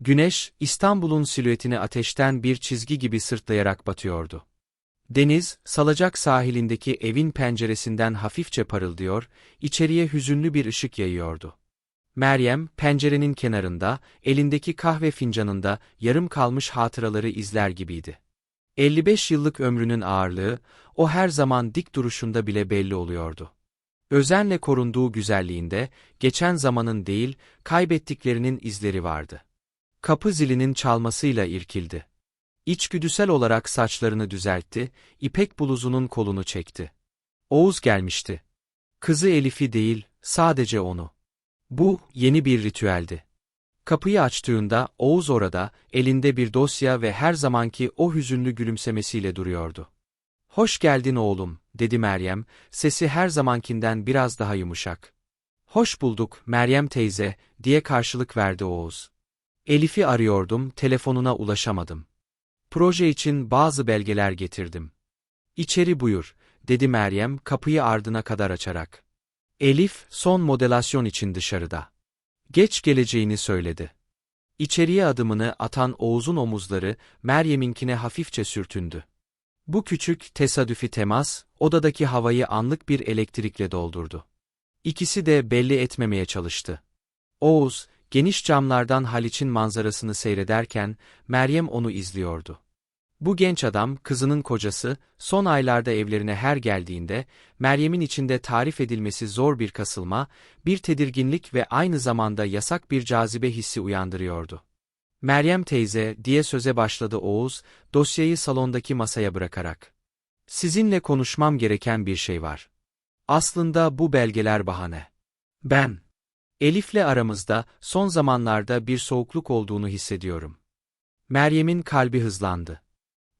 Güneş, İstanbul'un silüetini ateşten bir çizgi gibi sırtlayarak batıyordu. Deniz, salacak sahilindeki evin penceresinden hafifçe parıldıyor, içeriye hüzünlü bir ışık yayıyordu. Meryem, pencerenin kenarında, elindeki kahve fincanında yarım kalmış hatıraları izler gibiydi. 55 yıllık ömrünün ağırlığı, o her zaman dik duruşunda bile belli oluyordu. Özenle korunduğu güzelliğinde, geçen zamanın değil, kaybettiklerinin izleri vardı. Kapı zilinin çalmasıyla irkildi. İçgüdüsel olarak saçlarını düzeltti, ipek bluzunun kolunu çekti. Oğuz gelmişti. Kızı Elif'i değil, sadece onu. Bu, yeni bir ritüeldi. Kapıyı açtığında Oğuz orada, elinde bir dosya ve her zamanki o hüzünlü gülümsemesiyle duruyordu. Hoş geldin oğlum, dedi Meryem, sesi her zamankinden biraz daha yumuşak. Hoş bulduk, Meryem teyze, diye karşılık verdi Oğuz. Elif'i arıyordum, telefonuna ulaşamadım. Proje için bazı belgeler getirdim. İçeri buyur, dedi Meryem kapıyı ardına kadar açarak. Elif, son modelasyon için dışarıda. Geç geleceğini söyledi. İçeriye adımını atan Oğuz'un omuzları, Meryem'inkine hafifçe sürtündü. Bu küçük, tesadüfi temas, odadaki havayı anlık bir elektrikle doldurdu. İkisi de belli etmemeye çalıştı. Oğuz, geniş camlardan Haliç'in manzarasını seyrederken, Meryem onu izliyordu. Bu genç adam, kızının kocası, son aylarda evlerine her geldiğinde, Meryem'in içinde tarif edilmesi zor bir kasılma, bir tedirginlik ve aynı zamanda yasak bir cazibe hissi uyandırıyordu. Meryem teyze, diye söze başladı Oğuz, dosyayı salondaki masaya bırakarak. Sizinle konuşmam gereken bir şey var. Aslında bu belgeler bahane. Ben, Elif'le aramızda son zamanlarda bir soğukluk olduğunu hissediyorum. Meryem'in kalbi hızlandı.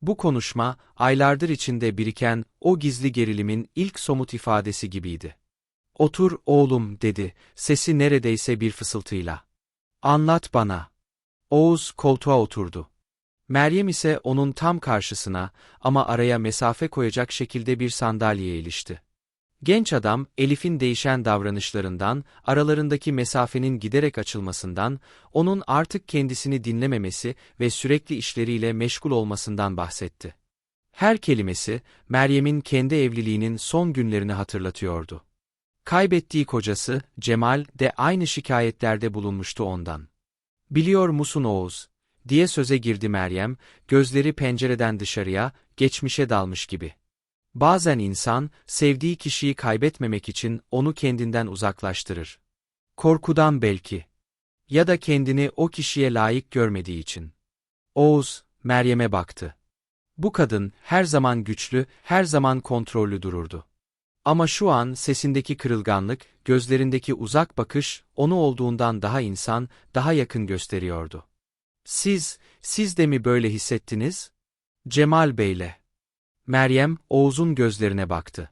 Bu konuşma, aylardır içinde biriken o gizli gerilimin ilk somut ifadesi gibiydi. Otur oğlum dedi, sesi neredeyse bir fısıltıyla. Anlat bana. Oğuz koltuğa oturdu. Meryem ise onun tam karşısına ama araya mesafe koyacak şekilde bir sandalyeye ilişti. Genç adam, Elif'in değişen davranışlarından, aralarındaki mesafenin giderek açılmasından, onun artık kendisini dinlememesi ve sürekli işleriyle meşgul olmasından bahsetti. Her kelimesi, Meryem'in kendi evliliğinin son günlerini hatırlatıyordu. Kaybettiği kocası, Cemal, de aynı şikayetlerde bulunmuştu ondan. Biliyor musun Oğuz, diye söze girdi Meryem, gözleri pencereden dışarıya, geçmişe dalmış gibi. Bazen insan, sevdiği kişiyi kaybetmemek için onu kendinden uzaklaştırır. Korkudan belki. Ya da kendini o kişiye layık görmediği için. Oğuz, Meryem'e baktı. Bu kadın, her zaman güçlü, her zaman kontrollü dururdu. Ama şu an sesindeki kırılganlık, gözlerindeki uzak bakış, onu olduğundan daha insan, daha yakın gösteriyordu. Siz, siz de mi böyle hissettiniz? Cemal Bey'le. Meryem, Oğuz'un gözlerine baktı.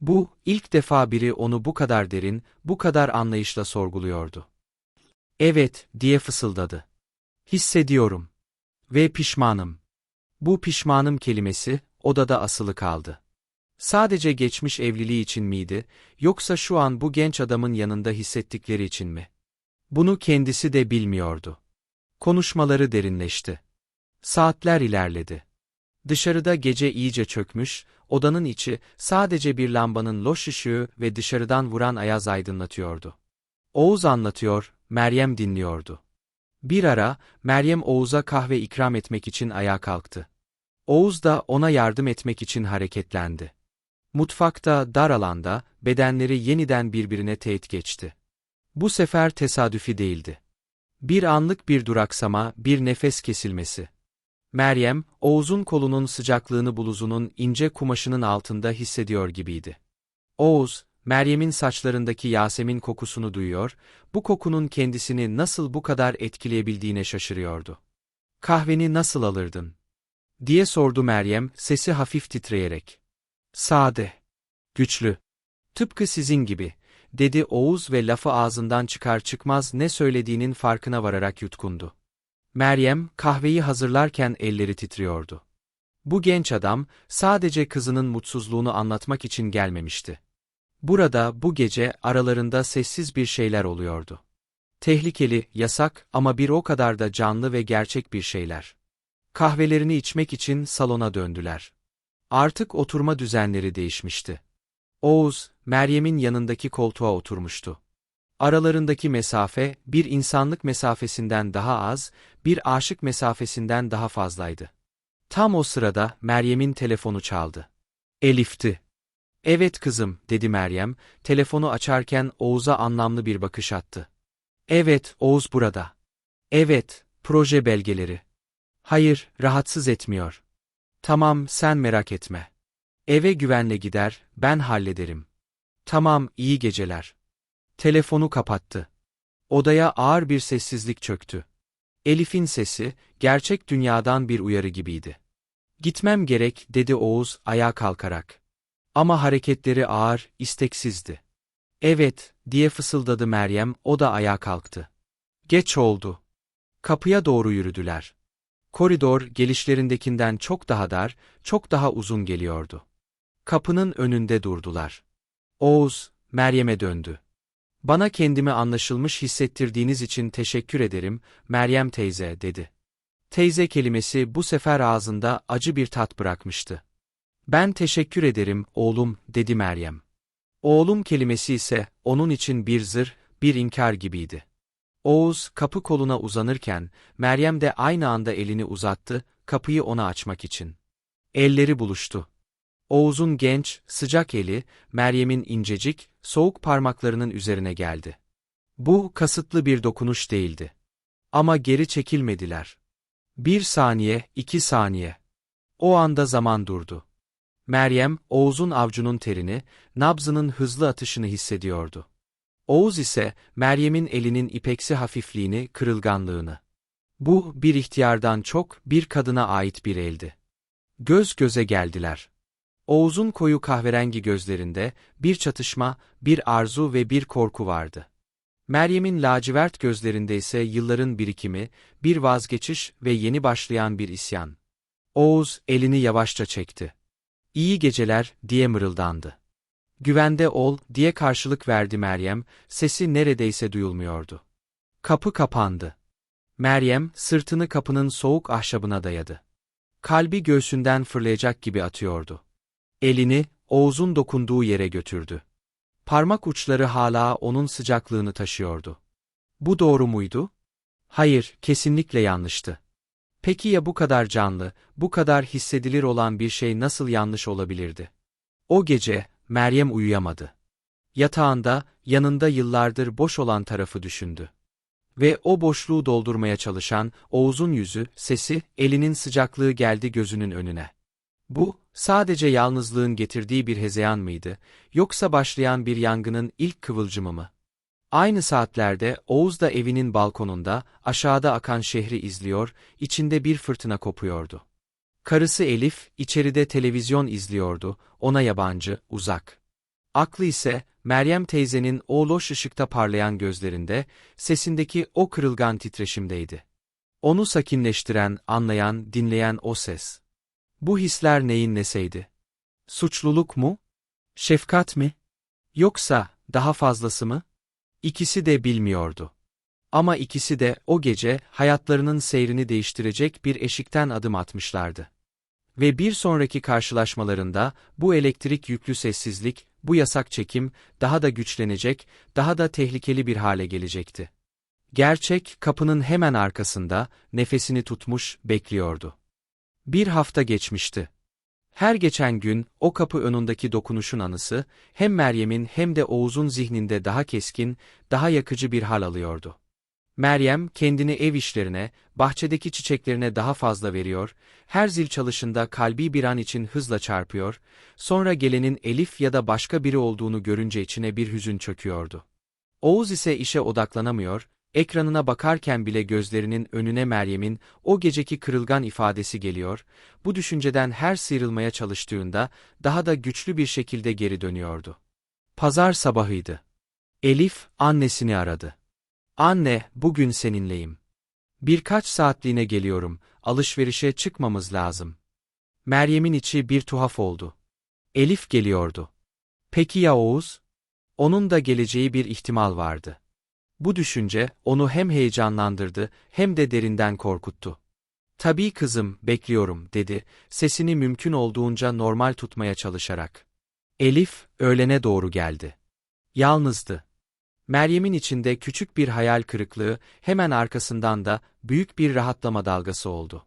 Bu, ilk defa biri onu bu kadar derin, bu kadar anlayışla sorguluyordu. Evet, diye fısıldadı. Hissediyorum. Ve pişmanım. Bu pişmanım kelimesi, odada asılı kaldı. Sadece geçmiş evliliği için miydi, yoksa şu an bu genç adamın yanında hissettikleri için mi? Bunu kendisi de bilmiyordu. Konuşmaları derinleşti. Saatler ilerledi. Dışarıda gece iyice çökmüş, odanın içi sadece bir lambanın loş ışığı ve dışarıdan vuran ayaz aydınlatıyordu. Oğuz anlatıyor, Meryem dinliyordu. Bir ara, Meryem Oğuz'a kahve ikram etmek için ayağa kalktı. Oğuz da ona yardım etmek için hareketlendi. Mutfakta, dar alanda, bedenleri yeniden birbirine teğet geçti. Bu sefer tesadüfi değildi. Bir anlık bir duraksama, bir nefes kesilmesi. Meryem, Oğuz'un kolunun sıcaklığını bluzunun ince kumaşının altında hissediyor gibiydi. Oğuz, Meryem'in saçlarındaki Yasemin kokusunu duyuyor, bu kokunun kendisini nasıl bu kadar etkileyebildiğine şaşırıyordu. Kahveni nasıl alırdın? diye sordu Meryem, sesi hafif titreyerek. Sade. Güçlü. Tıpkı sizin gibi, dedi Oğuz ve lafı ağzından çıkar çıkmaz ne söylediğinin farkına vararak yutkundu. Meryem, kahveyi hazırlarken elleri titriyordu. Bu genç adam, sadece kızının mutsuzluğunu anlatmak için gelmemişti. Burada, bu gece, aralarında sessiz bir şeyler oluyordu. Tehlikeli, yasak ama bir o kadar da canlı ve gerçek bir şeyler. Kahvelerini içmek için salona döndüler. Artık oturma düzenleri değişmişti. Oğuz, Meryem'in yanındaki koltuğa oturmuştu. Aralarındaki mesafe, bir insanlık mesafesinden daha az, bir aşık mesafesinden daha fazlaydı. Tam o sırada Meryem'in telefonu çaldı. Elif'ti. Evet kızım, dedi Meryem, telefonu açarken Oğuz'a anlamlı bir bakış attı. Evet, Oğuz burada. Evet, proje belgeleri. Hayır, rahatsız etmiyor. Tamam, sen merak etme. Eve güvenle gider, ben hallederim. Tamam, iyi geceler. Telefonu kapattı. Odaya ağır bir sessizlik çöktü. Elif'in sesi, gerçek dünyadan bir uyarı gibiydi. Gitmem gerek, dedi Oğuz ayağa kalkarak. Ama hareketleri ağır, isteksizdi. Evet, diye fısıldadı Meryem, o da ayağa kalktı. Geç oldu. Kapıya doğru yürüdüler. Koridor, gelişlerindekinden çok daha dar, çok daha uzun geliyordu. Kapının önünde durdular. Oğuz, Meryem'e döndü. Bana kendimi anlaşılmış hissettirdiğiniz için teşekkür ederim, Meryem teyze, dedi. Teyze kelimesi bu sefer ağzında acı bir tat bırakmıştı. Ben teşekkür ederim, oğlum, dedi Meryem. Oğlum kelimesi ise onun için bir zır, bir inkar gibiydi. Oğuz kapı koluna uzanırken Meryem de aynı anda elini uzattı, kapıyı ona açmak için. Elleri buluştu. Oğuz'un genç, sıcak eli Meryem'in incecik, soğuk parmaklarının üzerine geldi. Bu kasıtlı bir dokunuş değildi. Ama geri çekilmediler. Bir saniye, iki saniye. O anda zaman durdu. Meryem, Oğuz'un avcunun terini, nabzının hızlı atışını hissediyordu. Oğuz ise, Meryem'in elinin ipeksi hafifliğini, kırılganlığını. Bu, bir ihtiyardan çok, bir kadına ait bir eldi. Göz göze geldiler. Oğuz'un koyu kahverengi gözlerinde, bir çatışma, bir arzu ve bir korku vardı. Meryem'in lacivert gözlerinde ise yılların birikimi, bir vazgeçiş ve yeni başlayan bir isyan. Oğuz, elini yavaşça çekti. İyi geceler, diye mırıldandı. Güvende ol, diye karşılık verdi Meryem, sesi neredeyse duyulmuyordu. Kapı kapandı. Meryem, sırtını kapının soğuk ahşabına dayadı. Kalbi göğsünden fırlayacak gibi atıyordu. Elini, Oğuz'un dokunduğu yere götürdü. Parmak uçları hala onun sıcaklığını taşıyordu. Bu doğru muydu? Hayır, kesinlikle yanlıştı. Peki ya bu kadar canlı, bu kadar hissedilir olan bir şey nasıl yanlış olabilirdi? O gece, Meryem uyuyamadı. Yatağında, yanında yıllardır boş olan tarafı düşündü. Ve o boşluğu doldurmaya çalışan, Oğuz'un yüzü, sesi, elinin sıcaklığı geldi gözünün önüne. Bu, sadece yalnızlığın getirdiği bir hezeyan mıydı, yoksa başlayan bir yangının ilk kıvılcımı mı? Aynı saatlerde Oğuz da evinin balkonunda, aşağıda akan şehri izliyor, içinde bir fırtına kopuyordu. Karısı Elif, içeride televizyon izliyordu, ona yabancı, uzak. Aklı ise, Meryem teyzenin o loş ışıkta parlayan gözlerinde, sesindeki o kırılgan titreşimdeydi. Onu sakinleştiren, anlayan, dinleyen o ses. Bu hisler neyin neseydi? Suçluluk mu? Şefkat mi? Yoksa, daha fazlası mı? İkisi de bilmiyordu. Ama ikisi de o gece hayatlarının seyrini değiştirecek bir eşikten adım atmışlardı. Ve bir sonraki karşılaşmalarında bu elektrik yüklü sessizlik, bu yasak çekim daha da güçlenecek, daha da tehlikeli bir hale gelecekti. Gerçek kapının hemen arkasında nefesini tutmuş bekliyordu. Bir hafta geçmişti. Her geçen gün o kapı önündeki dokunuşun anısı hem Meryem'in hem de Oğuz'un zihninde daha keskin, daha yakıcı bir hal alıyordu. Meryem kendini ev işlerine, bahçedeki çiçeklerine daha fazla veriyor, her zil çalışında kalbi bir an için hızla çarpıyor, sonra gelenin Elif ya da başka biri olduğunu görünce içine bir hüzün çöküyordu. Oğuz ise işe odaklanamıyor, ekranına bakarken bile gözlerinin önüne Meryem'in o geceki kırılgan ifadesi geliyor, bu düşünceden her sıyrılmaya çalıştığında daha da güçlü bir şekilde geri dönüyordu. Pazar sabahıydı. Elif, annesini aradı. Anne, bugün seninleyim. Birkaç saatliğine geliyorum, alışverişe çıkmamız lazım. Meryem'in içi bir tuhaf oldu. Elif geliyordu. Peki ya Oğuz? Onun da geleceği bir ihtimal vardı. Bu düşünce onu hem heyecanlandırdı hem de derinden korkuttu. Tabii kızım, bekliyorum, dedi, sesini mümkün olduğunca normal tutmaya çalışarak. Elif, öğlene doğru geldi. Yalnızdı. Meryem'in içinde küçük bir hayal kırıklığı, hemen arkasından da büyük bir rahatlama dalgası oldu.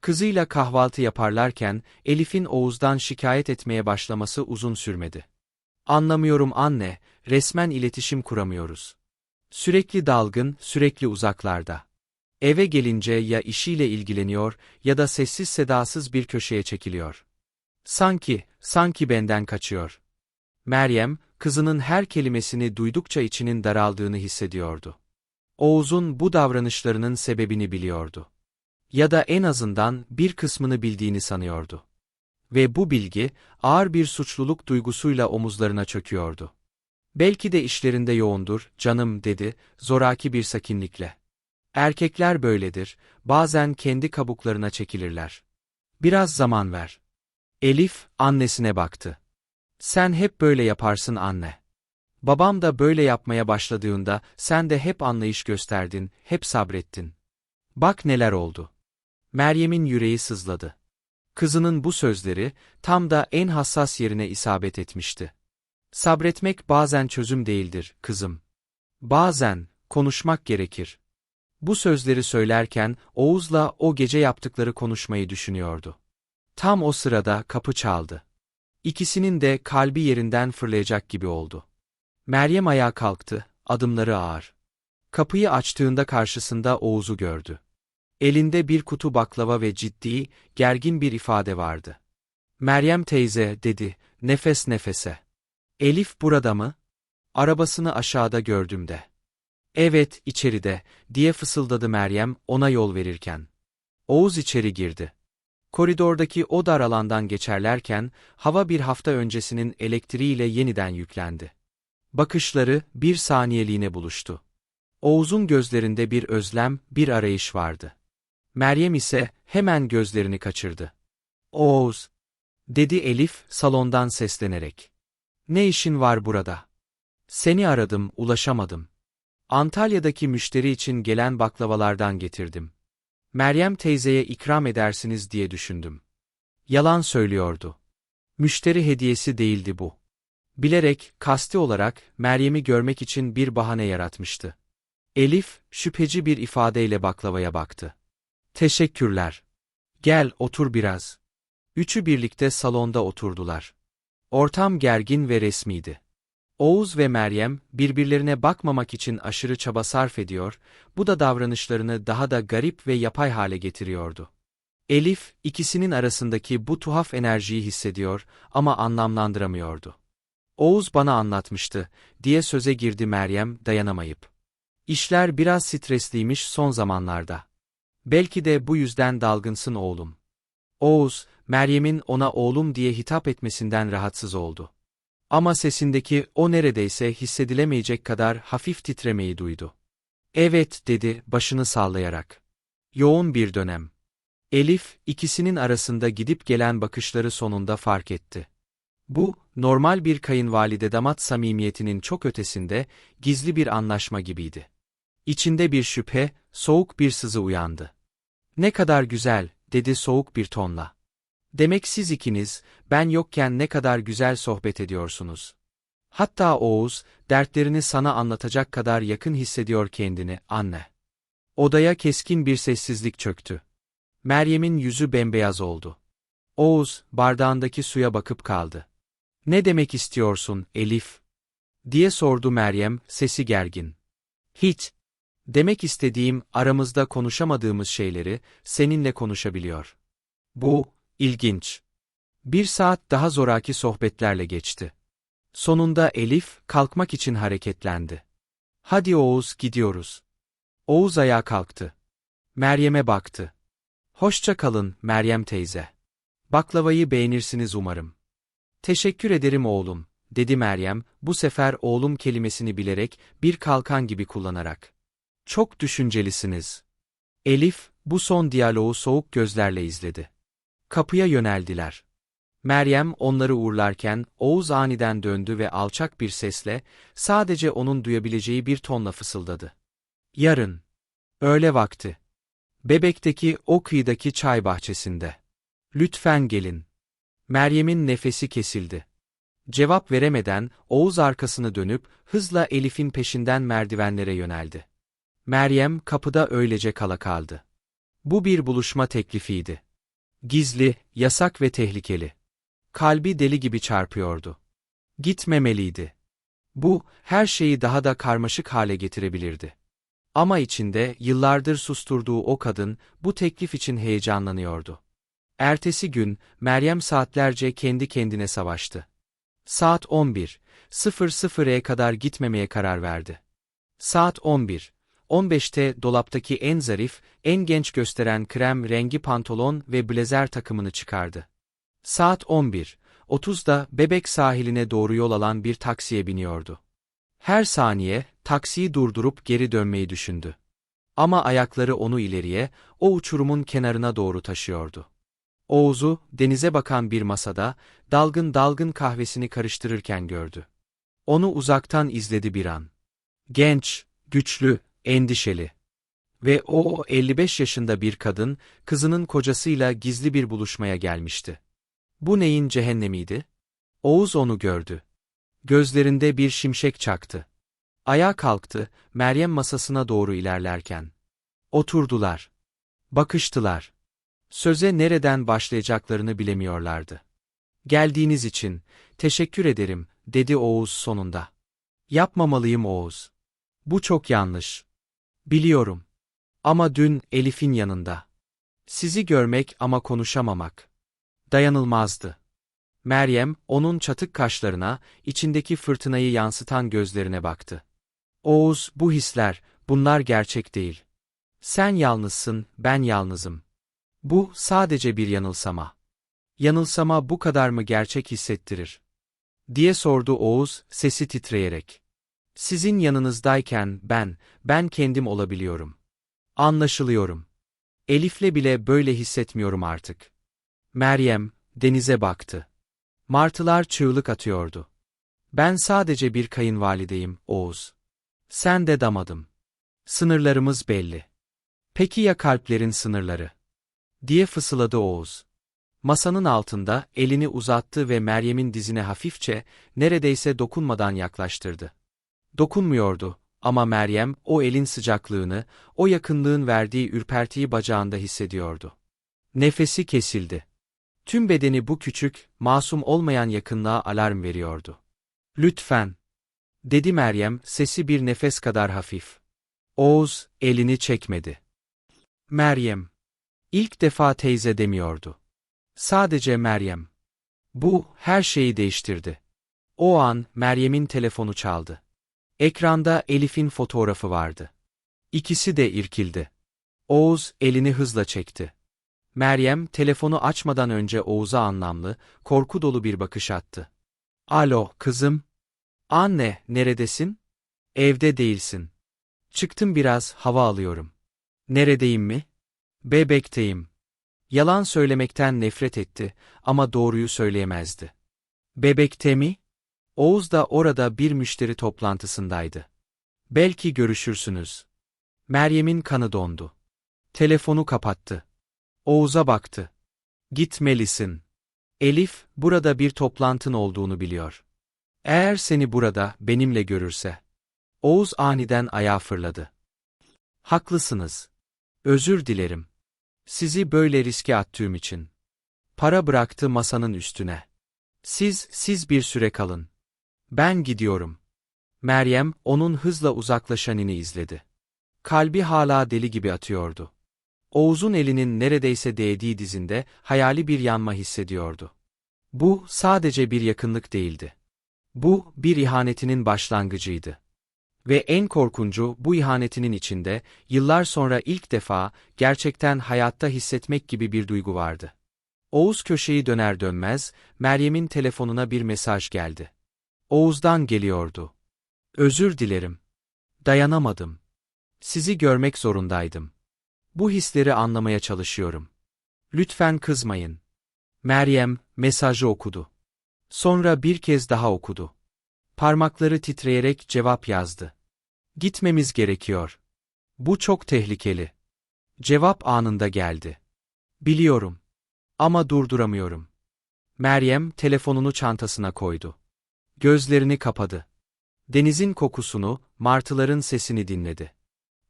Kızıyla kahvaltı yaparlarken Elif'in Oğuz'dan şikayet etmeye başlaması uzun sürmedi. Anlamıyorum anne, resmen iletişim kuramıyoruz. Sürekli dalgın, sürekli uzaklarda. Eve gelince ya işiyle ilgileniyor ya da sessiz sedasız bir köşeye çekiliyor. Sanki, sanki benden kaçıyor. Meryem, kızının her kelimesini duydukça içinin daraldığını hissediyordu. Oğuz'un bu davranışlarının sebebini biliyordu. Ya da en azından bir kısmını bildiğini sanıyordu. Ve bu bilgi, ağır bir suçluluk duygusuyla omuzlarına çöküyordu. Belki de işlerinde yoğundur, canım dedi, zoraki bir sakinlikle. Erkekler böyledir, bazen kendi kabuklarına çekilirler. Biraz zaman ver. Elif, annesine baktı. Sen hep böyle yaparsın anne. Babam da böyle yapmaya başladığında sen de hep anlayış gösterdin, hep sabrettin. Bak neler oldu. Meryem'in yüreği sızladı. Kızının bu sözleri tam da en hassas yerine isabet etmişti. Sabretmek bazen çözüm değildir, kızım. Bazen konuşmak gerekir. Bu sözleri söylerken Oğuz'la o gece yaptıkları konuşmayı düşünüyordu. Tam o sırada kapı çaldı. İkisinin de kalbi yerinden fırlayacak gibi oldu. Meryem ayağa kalktı, adımları ağır. Kapıyı açtığında karşısında Oğuz'u gördü. Elinde bir kutu baklava ve ciddi, gergin bir ifade vardı. Meryem teyze, dedi, nefes nefese. Elif burada mı? Arabasını aşağıda gördüm de. Evet, içeride, diye fısıldadı Meryem ona yol verirken. Oğuz içeri girdi. Koridordaki o dar alandan geçerlerken, hava bir hafta öncesinin elektriğiyle yeniden yüklendi. Bakışları bir saniyeliğine buluştu. Oğuz'un gözlerinde bir özlem, bir arayış vardı. Meryem ise hemen gözlerini kaçırdı. Oğuz, dedi Elif salondan seslenerek. Ne işin var burada? Seni aradım, ulaşamadım. Antalya'daki müşteri için gelen baklavalardan getirdim. Meryem teyzeye ikram edersiniz diye düşündüm. Yalan söylüyordu. Müşteri hediyesi değildi bu. Bilerek, kasti olarak Meryem'i görmek için bir bahane yaratmıştı. Elif, şüpheci bir ifadeyle baklavaya baktı. Teşekkürler. Gel, otur biraz. Üçü birlikte salonda oturdular. Ortam gergin ve resmiydi. Oğuz ve Meryem birbirlerine bakmamak için aşırı çaba sarf ediyor, bu da davranışlarını daha da garip ve yapay hale getiriyordu. Elif, ikisinin arasındaki bu tuhaf enerjiyi hissediyor ama anlamlandıramıyordu. Oğuz bana anlatmıştı, diye söze girdi Meryem dayanamayıp. İşler biraz stresliymiş son zamanlarda. Belki de bu yüzden dalgınsın oğlum. Oğuz, Meryem'in ona oğlum diye hitap etmesinden rahatsız oldu. Ama sesindeki o neredeyse hissedilemeyecek kadar hafif titremeyi duydu. Evet dedi başını sallayarak. Yoğun bir dönem. Elif, ikisinin arasında gidip gelen bakışları sonunda fark etti. Bu, normal bir kayınvalide damat samimiyetinin çok ötesinde, gizli bir anlaşma gibiydi. İçinde bir şüphe, soğuk bir sızı uyandı. Ne kadar güzel, dedi soğuk bir tonla. Demek siz ikiniz, ben yokken ne kadar güzel sohbet ediyorsunuz. Hatta Oğuz, dertlerini sana anlatacak kadar yakın hissediyor kendini, anne. Odaya keskin bir sessizlik çöktü. Meryem'in yüzü bembeyaz oldu. Oğuz, bardağındaki suya bakıp kaldı. Ne demek istiyorsun, Elif? diye sordu Meryem, sesi gergin. Hiç. Demek istediğim, aramızda konuşamadığımız şeyleri, seninle konuşabiliyor. Bu, İlginç. Bir saat daha zoraki sohbetlerle geçti. Sonunda Elif, kalkmak için hareketlendi. Hadi Oğuz, gidiyoruz. Oğuz ayağa kalktı. Meryem'e baktı. Hoşça kalın, Meryem teyze. Baklavayı beğenirsiniz umarım. Teşekkür ederim oğlum, dedi Meryem, bu sefer oğlum kelimesini bilerek, bir kalkan gibi kullanarak. Çok düşüncelisiniz. Elif, bu son diyaloğu soğuk gözlerle izledi. Kapıya yöneldiler. Meryem onları uğurlarken Oğuz aniden döndü ve alçak bir sesle sadece onun duyabileceği bir tonla fısıldadı. Yarın. Öğle vakti. Bebekteki o kıyıdaki çay bahçesinde. Lütfen gelin. Meryem'in nefesi kesildi. Cevap veremeden Oğuz arkasını dönüp hızla Elif'in peşinden merdivenlere yöneldi. Meryem kapıda öylece kala kaldı. Bu bir buluşma teklifiydi. Gizli, yasak ve tehlikeli. Kalbi deli gibi çarpıyordu. Gitmemeliydi. Bu, her şeyi daha da karmaşık hale getirebilirdi. Ama içinde yıllardır susturduğu o kadın bu teklif için heyecanlanıyordu. Ertesi gün Meryem saatlerce kendi kendine savaştı. Saat 11, 00'e kadar gitmemeye karar verdi. Saat 11, 15'te dolaptaki en zarif, en genç gösteren krem rengi pantolon ve blazer takımını çıkardı. Saat 11, 30'da Bebek sahiline doğru yol alan bir taksiye biniyordu. Her saniye, taksiyi durdurup geri dönmeyi düşündü. Ama ayakları onu ileriye, o uçurumun kenarına doğru taşıyordu. Oğuz'u, denize bakan bir masada, dalgın dalgın kahvesini karıştırırken gördü. Onu uzaktan izledi bir an. Genç, güçlü, endişeli. Ve o 55 yaşında bir kadın, kızının kocasıyla gizli bir buluşmaya gelmişti. Bu neyin cehennemiydi? Oğuz onu gördü. Gözlerinde bir şimşek çaktı. Ayağa kalktı, Meryem masasına doğru ilerlerken. Oturdular. Bakıştılar. Söze nereden başlayacaklarını bilemiyorlardı. Geldiğiniz için, teşekkür ederim, dedi Oğuz sonunda. Yapmamalıyım Oğuz. Bu çok yanlış. Biliyorum. Ama dün Elif'in yanında. Sizi görmek ama konuşamamak. Dayanılmazdı. Meryem, onun çatık kaşlarına, içindeki fırtınayı yansıtan gözlerine baktı. Oğuz, bu hisler, bunlar gerçek değil. Sen yalnızsın, ben yalnızım. Bu, sadece bir yanılsama. Yanılsama bu kadar mı gerçek hissettirir? Diye sordu Oğuz, sesi titreyerek. Sizin yanınızdayken ben, ben kendim olabiliyorum. Anlaşılıyorum. Elif'le bile böyle hissetmiyorum artık. Meryem, denize baktı. Martılar çığlık atıyordu. Ben sadece bir kayınvalideyim, Oğuz. Sen de damadım. Sınırlarımız belli. Peki ya kalplerin sınırları? diye fısıladı Oğuz. Masanın altında elini uzattı ve Meryem'in dizine hafifçe, neredeyse dokunmadan yaklaştırdı. Dokunmuyordu ama Meryem o elin sıcaklığını, o yakınlığın verdiği ürpertiyi bacağında hissediyordu. Nefesi kesildi. Tüm bedeni bu küçük, masum olmayan yakınlığa alarm veriyordu. Lütfen, dedi Meryem, sesi bir nefes kadar hafif. Oğuz, elini çekmedi. Meryem, ilk defa teyze demiyordu. Sadece Meryem. Bu, her şeyi değiştirdi. O an, Meryem'in telefonu çaldı. Ekranda Elif'in fotoğrafı vardı. İkisi de irkildi. Oğuz, elini hızla çekti. Meryem, telefonu açmadan önce Oğuz'a anlamlı, korku dolu bir bakış attı. Alo, kızım. Anne, neredesin? Evde değilsin. Çıktım biraz, hava alıyorum. Neredeyim mi? Bebekteyim. Yalan söylemekten nefret etti ama doğruyu söyleyemezdi. Bebekte mi? Oğuz da orada bir müşteri toplantısındaydı. Belki görüşürsünüz. Meryem'in kanı dondu. Telefonu kapattı. Oğuz'a baktı. Gitmelisin. Elif, burada bir toplantın olduğunu biliyor. Eğer seni burada, benimle görürse. Oğuz aniden ayağa fırladı. Haklısınız. Özür dilerim. Sizi böyle riske attığım için. Para bıraktı masanın üstüne. Siz, siz bir süre kalın. Ben gidiyorum. Meryem, onun hızla uzaklaşanını izledi. Kalbi hala deli gibi atıyordu. Oğuz'un elinin neredeyse değdiği dizinde hayali bir yanma hissediyordu. Bu sadece bir yakınlık değildi. Bu bir ihanetinin başlangıcıydı. Ve en korkuncu bu ihanetinin içinde yıllar sonra ilk defa gerçekten hayatta hissetmek gibi bir duygu vardı. Oğuz köşeyi döner dönmez Meryem'in telefonuna bir mesaj geldi. Oğuz'dan geliyordu. Özür dilerim. Dayanamadım. Sizi görmek zorundaydım. Bu hisleri anlamaya çalışıyorum. Lütfen kızmayın. Meryem, mesajı okudu. Sonra bir kez daha okudu. Parmakları titreyerek cevap yazdı. Gitmemiz gerekiyor. Bu çok tehlikeli. Cevap anında geldi. Biliyorum. Ama durduramıyorum. Meryem telefonunu çantasına koydu. Gözlerini kapadı. Denizin kokusunu, martıların sesini dinledi.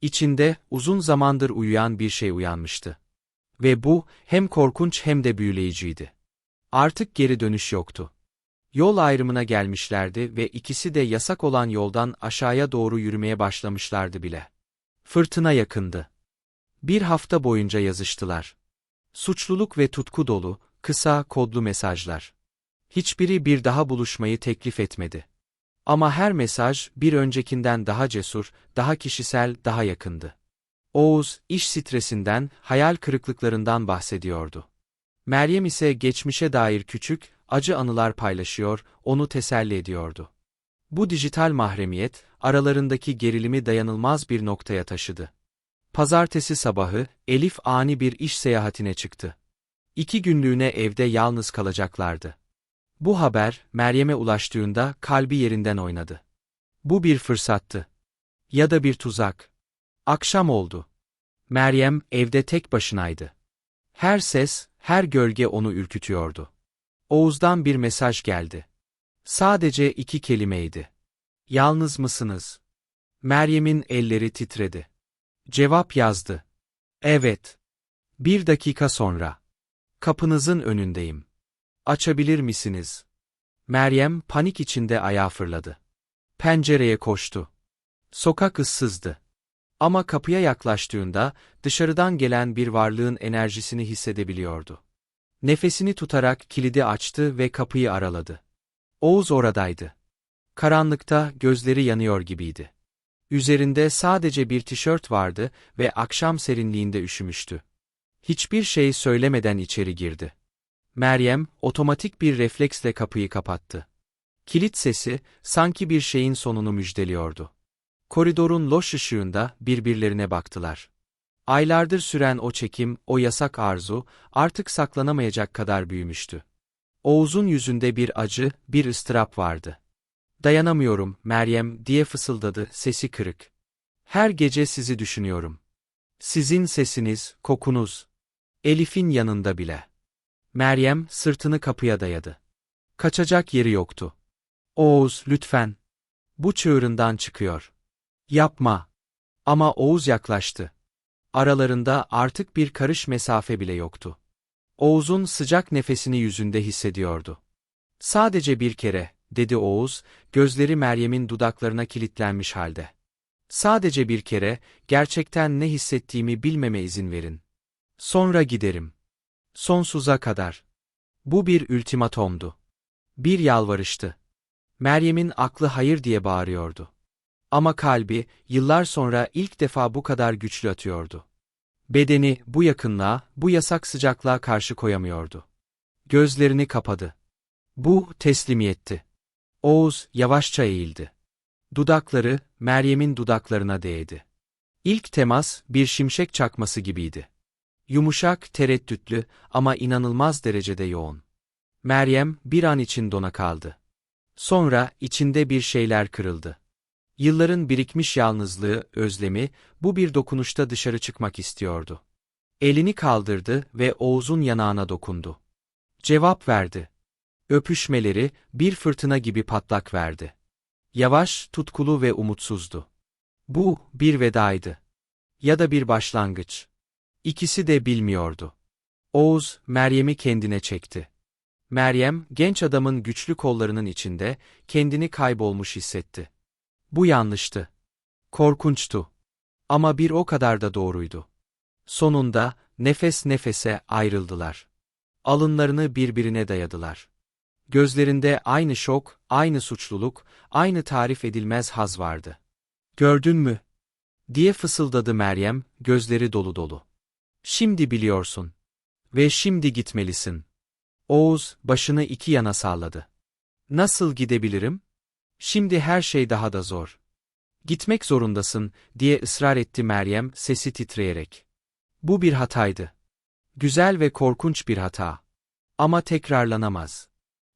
İçinde uzun zamandır uyuyan bir şey uyanmıştı. Ve bu hem korkunç hem de büyüleyiciydi. Artık geri dönüş yoktu. Yol ayrımına gelmişlerdi ve ikisi de yasak olan yoldan aşağıya doğru yürümeye başlamışlardı bile. Fırtına yakındı. Bir hafta boyunca yazıştılar. Suçluluk ve tutku dolu, kısa, kodlu mesajlar. Hiçbiri bir daha buluşmayı teklif etmedi. Ama her mesaj bir öncekinden daha cesur, daha kişisel, daha yakındı. Oğuz, iş stresinden, hayal kırıklıklarından bahsediyordu. Meryem ise geçmişe dair küçük, acı anılar paylaşıyor, onu teselli ediyordu. Bu dijital mahremiyet, aralarındaki gerilimi dayanılmaz bir noktaya taşıdı. Pazartesi sabahı, Elif ani bir iş seyahatine çıktı. İki günlüğüne evde yalnız kalacaklardı. Bu haber, Meryem'e ulaştığında kalbi yerinden oynadı. Bu bir fırsattı. Ya da bir tuzak. Akşam oldu. Meryem evde tek başınaydı. Her ses, her gölge onu ürkütüyordu. Oğuz'dan bir mesaj geldi. Sadece iki kelimeydi. Yalnız mısınız? Meryem'in elleri titredi. Cevap yazdı. Evet. Bir dakika sonra. Kapınızın önündeyim. Açabilir misiniz? Meryem panik içinde ayağa fırladı. Pencereye koştu. Sokak ıssızdı. Ama kapıya yaklaştığında dışarıdan gelen bir varlığın enerjisini hissedebiliyordu. Nefesini tutarak kilidi açtı ve kapıyı araladı. Oğuz oradaydı. Karanlıkta gözleri yanıyor gibiydi. Üzerinde sadece bir tişört vardı ve akşam serinliğinde üşümüştü. Hiçbir şey söylemeden içeri girdi. Meryem, otomatik bir refleksle kapıyı kapattı. Kilit sesi, sanki bir şeyin sonunu müjdeliyordu. Koridorun loş ışığında birbirlerine baktılar. Aylardır süren o çekim, o yasak arzu, artık saklanamayacak kadar büyümüştü. Oğuz'un yüzünde bir acı, bir ıstırap vardı. Dayanamıyorum, Meryem, diye fısıldadı, sesi kırık. Her gece sizi düşünüyorum. Sizin sesiniz, kokunuz. Elif'in yanında bile. Meryem, sırtını kapıya dayadı. Kaçacak yeri yoktu. Oğuz, lütfen. Bu çığırından çıkıyor. Yapma. Ama Oğuz yaklaştı. Aralarında artık bir karış mesafe bile yoktu. Oğuz'un sıcak nefesini yüzünde hissediyordu. Sadece bir kere, dedi Oğuz, gözleri Meryem'in dudaklarına kilitlenmiş halde. Sadece bir kere, gerçekten ne hissettiğimi bilmeme izin verin. Sonra giderim. Sonsuza kadar. Bu bir ultimatomdu. Bir yalvarıştı. Meryem'in aklı hayır diye bağırıyordu. Ama kalbi, yıllar sonra ilk defa bu kadar güçlü atıyordu. Bedeni, bu yakınlığa, bu yasak sıcaklığa karşı koyamıyordu. Gözlerini kapadı. Bu, teslimiyetti. Oğuz, yavaşça eğildi. Dudakları, Meryem'in dudaklarına değdi. İlk temas, bir şimşek çakması gibiydi. Yumuşak, tereddütlü ama inanılmaz derecede yoğun. Meryem, bir an için dona kaldı. Sonra, içinde bir şeyler kırıldı. Yılların birikmiş yalnızlığı, özlemi, bu bir dokunuşta dışarı çıkmak istiyordu. Elini kaldırdı ve Oğuz'un yanağına dokundu. Cevap verdi. Öpüşmeleri, bir fırtına gibi patlak verdi. Yavaş, tutkulu ve umutsuzdu. Bu, bir vedaydı. Ya da bir başlangıç. İkisi de bilmiyordu. Oğuz, Meryem'i kendine çekti. Meryem, genç adamın güçlü kollarının içinde, kendini kaybolmuş hissetti. Bu yanlıştı. Korkunçtu. Ama bir o kadar da doğruydu. Sonunda, nefes nefese ayrıldılar. Alınlarını birbirine dayadılar. Gözlerinde aynı şok, aynı suçluluk, aynı tarif edilmez haz vardı. Gördün mü? diye fısıldadı Meryem, gözleri dolu dolu. Şimdi biliyorsun. Ve şimdi gitmelisin. Oğuz, başını iki yana salladı. Nasıl gidebilirim? Şimdi her şey daha da zor. Gitmek zorundasın, diye ısrar etti Meryem, sesi titreyerek. Bu bir hataydı. Güzel ve korkunç bir hata. Ama tekrarlanamaz.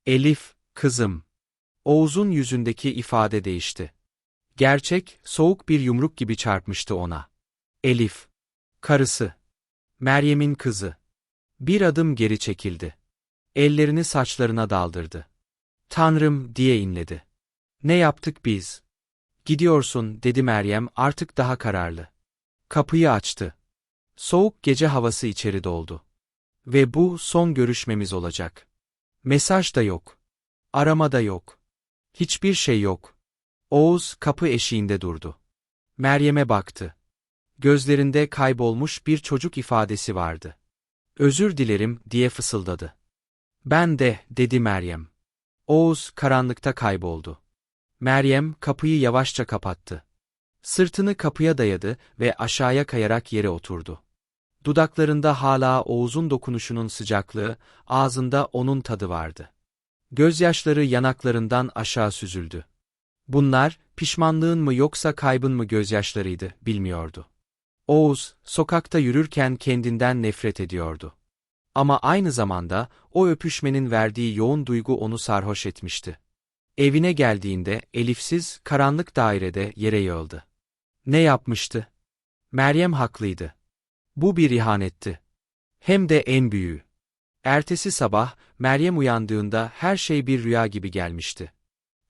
Elif, kızım. Oğuz'un yüzündeki ifade değişti. Gerçek, soğuk bir yumruk gibi çarpmıştı ona. Elif. Karısı. Meryem'in kızı. Bir adım geri çekildi. Ellerini saçlarına daldırdı. Tanrım diye inledi. Ne yaptık biz? Gidiyorsun dedi Meryem artık daha kararlı. Kapıyı açtı. Soğuk gece havası içeri doldu. Ve bu son görüşmemiz olacak. Mesaj da yok. Arama da yok. Hiçbir şey yok. Oğuz kapı eşiğinde durdu. Meryem'e baktı. Gözlerinde kaybolmuş bir çocuk ifadesi vardı. Özür dilerim diye fısıldadı. Ben de, dedi Meryem. Oğuz karanlıkta kayboldu. Meryem kapıyı yavaşça kapattı. Sırtını kapıya dayadı ve aşağıya kayarak yere oturdu. Dudaklarında hala Oğuz'un dokunuşunun sıcaklığı, ağzında onun tadı vardı. Gözyaşları yanaklarından aşağı süzüldü. Bunlar, pişmanlığın mı yoksa kaybın mı gözyaşlarıydı, bilmiyordu. Oğuz, sokakta yürürken kendinden nefret ediyordu. Ama aynı zamanda, o öpüşmenin verdiği yoğun duygu onu sarhoş etmişti. Evine geldiğinde, Elifsiz, karanlık dairede yere yığıldı. Ne yapmıştı? Meryem haklıydı. Bu bir ihanetti. Hem de en büyüğü. Ertesi sabah, Meryem uyandığında her şey bir rüya gibi gelmişti.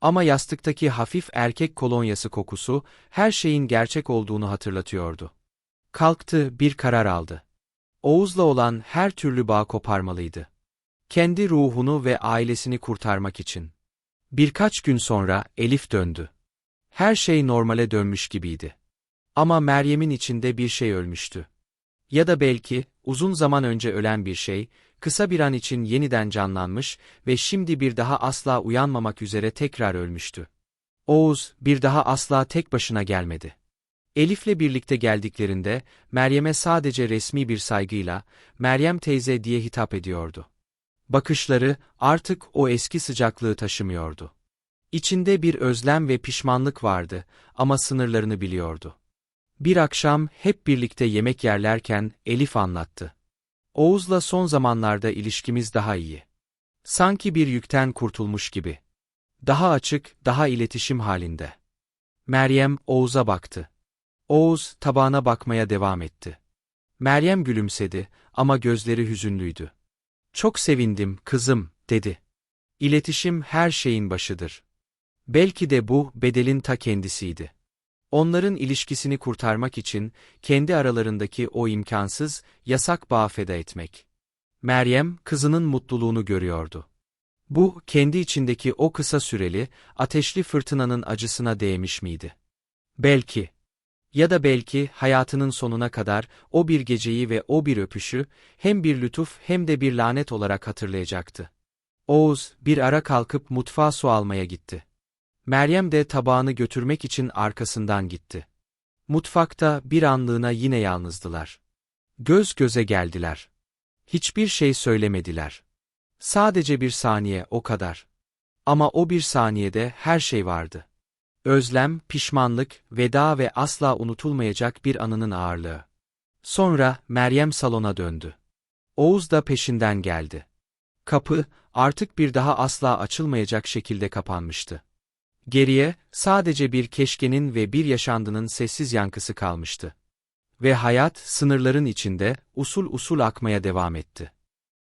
Ama yastıktaki hafif erkek kolonyası kokusu, her şeyin gerçek olduğunu hatırlatıyordu. Kalktı, bir karar aldı. Oğuz'la olan her türlü bağ koparmalıydı. Kendi ruhunu ve ailesini kurtarmak için. Birkaç gün sonra Elif döndü. Her şey normale dönmüş gibiydi. Ama Meryem'in içinde bir şey ölmüştü. Ya da belki, uzun zaman önce ölen bir şey, kısa bir an için yeniden canlanmış ve şimdi bir daha asla uyanmamak üzere tekrar ölmüştü. Oğuz, bir daha asla tek başına gelmedi. Elif'le birlikte geldiklerinde, Meryem'e sadece resmi bir saygıyla, Meryem teyze diye hitap ediyordu. Bakışları, artık o eski sıcaklığı taşımıyordu. İçinde bir özlem ve pişmanlık vardı ama sınırlarını biliyordu. Bir akşam hep birlikte yemek yerlerken Elif anlattı. Oğuz'la son zamanlarda ilişkimiz daha iyi. Sanki bir yükten kurtulmuş gibi. Daha açık, daha iletişim halinde. Meryem Oğuz'a baktı. Oğuz tabağına bakmaya devam etti. Meryem gülümsedi ama gözleri hüzünlüydü. Çok sevindim, kızım, dedi. İletişim her şeyin başıdır. Belki de bu bedelin ta kendisiydi. Onların ilişkisini kurtarmak için kendi aralarındaki o imkansız, yasak bağı feda etmek. Meryem, kızının mutluluğunu görüyordu. Bu, kendi içindeki o kısa süreli, ateşli fırtınanın acısına değmiş miydi? Belki. Ya da belki hayatının sonuna kadar o bir geceyi ve o bir öpüşü hem bir lütuf hem de bir lanet olarak hatırlayacaktı. Oğuz bir ara kalkıp mutfağa su almaya gitti. Meryem de tabağını götürmek için arkasından gitti. Mutfakta bir anlığına yine yalnızdılar. Göz göze geldiler. Hiçbir şey söylemediler. Sadece bir saniye o kadar. Ama o bir saniyede her şey vardı. Özlem, pişmanlık, veda ve asla unutulmayacak bir anının ağırlığı. Sonra Meryem salona döndü. Oğuz da peşinden geldi. Kapı, artık bir daha asla açılmayacak şekilde kapanmıştı. Geriye, sadece bir keşkenin ve bir yaşandının sessiz yankısı kalmıştı. Ve hayat, sınırların içinde, usul usul akmaya devam etti.